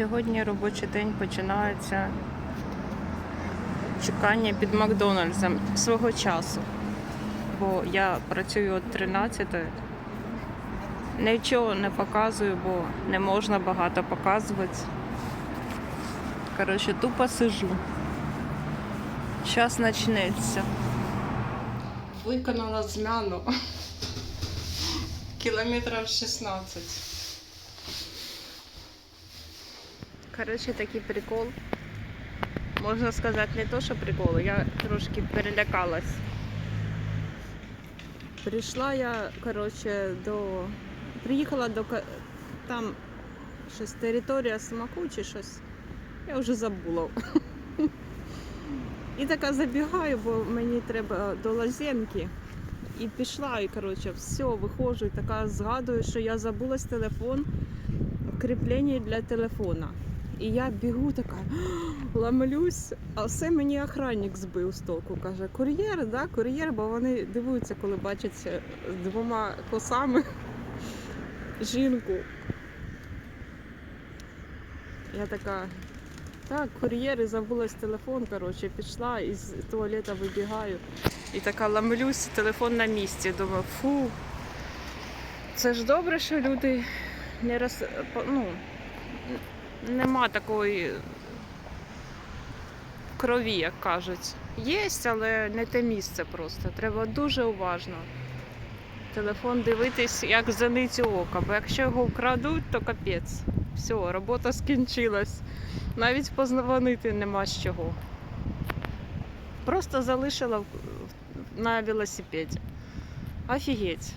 Сьогодні робочий день починається чекання під Макдональдсом свого часу. Бо я працюю от 13 Нічого не показую, бо не можна багато показувати. Коротше, тупо сижу. Час почнеться. Виконала змяну. Кілометрів 16. Коротше, такий прикол. Можна сказати, не то, що прикол, я трошки перелякалась. Прийшла я, коротше, до. Приїхала до там щось територія смаку чи щось. Я вже забула. І така забігаю, бо мені треба до лазенки. І пішла, і коротше, все, виходжу, і така згадую, що я забулась телефон в кріпленні для телефона. І я бігу така, ламлюсь, а все мені охранник збив з толку. Каже, кур'єр, да, кур'єр, бо вони дивуються, коли бачать з двома косами жінку. Я така, так, кур'єр і забулась телефон, коротше, пішла і з туалета вибігаю. І така ламлюсь, телефон на місці. Думаю, фу. Це ж добре, що люди не роз... ну, нема такої крові, як кажуть. Є, але не те місце просто. Треба дуже уважно. Телефон дивитись, як зеницю ока, бо якщо його вкрадуть, то капець. Все, робота скінчилась. Навіть позвонити нема з чого. Просто залишила на велосипеді. Офігеть.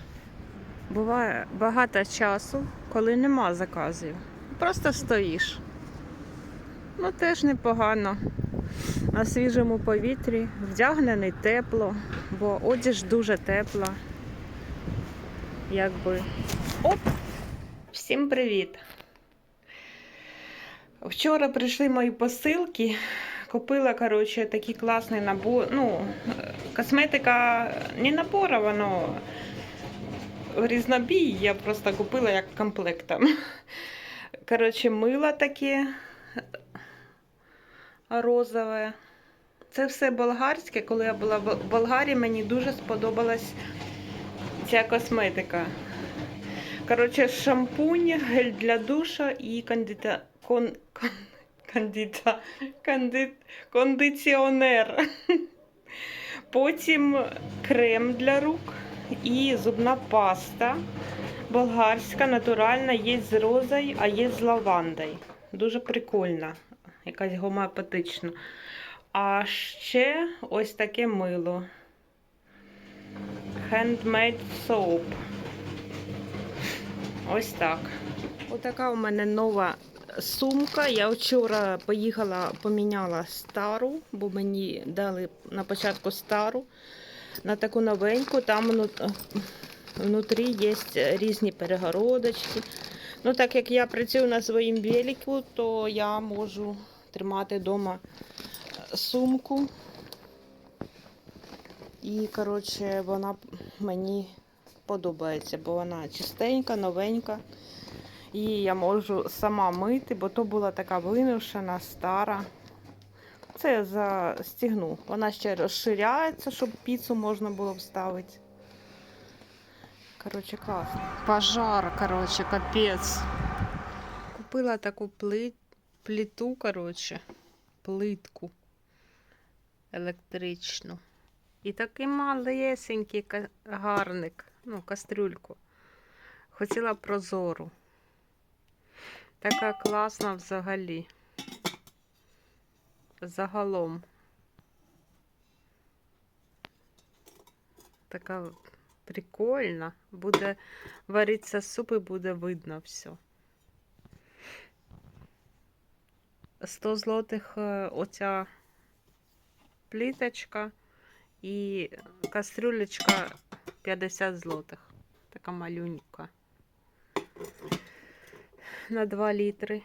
Буває багато часу, коли нема заказів. Просто стоїш. Ну, теж непогано. На свіжому повітрі, вдягнений тепло, бо одяж дуже тепла. Якби. Оп! Всім привіт! Вчора прийшли мої посилки. Купила, коротше, такий класний набор. Ну, косметика не набора, воно різнобій. Я просто купила як комплектом. Коротше, мило таке розове. Це все болгарське. Коли я була в Болгарії, мені дуже сподобалась ця косметика. Коротше, шампунь, гель для душа і кандида... кон... кон... Кандида... Канди... кондиціонер. Потім крем для рук і зубна паста. Болгарська, натуральна, є з розою, а є з лавандою. Дуже прикольна, якась гомеопатична. А ще ось таке мило. Handmade soap. Ось так. Отака у мене нова сумка. Я вчора поїхала, поміняла стару, бо мені дали на початку стару. На таку новеньку. Там вну- внутрі є різні перегородочки. Ну, так як я працюю на своїм велику, то я можу тримати вдома сумку. І, коротше, вона мені подобається, бо вона чистенька, новенька. І я можу сама мити, бо то була така виношена, стара. Це я застігну. Вона ще розширяється, щоб піцу можна було вставити. Коротше, класно. Пожар, коротше, капець. Купила таку пли... плиту, коротше, плитку електричну. І такий малесенький гарник, ну, кастрюльку. Хотіла прозору. Така класна взагалі. Загалом. Така прикольна. Буде варитися суп і буде видно все. 100 злотих е, оця пліточка і кастрюлечка 50 злотих. Така малюнька. На 2 літри.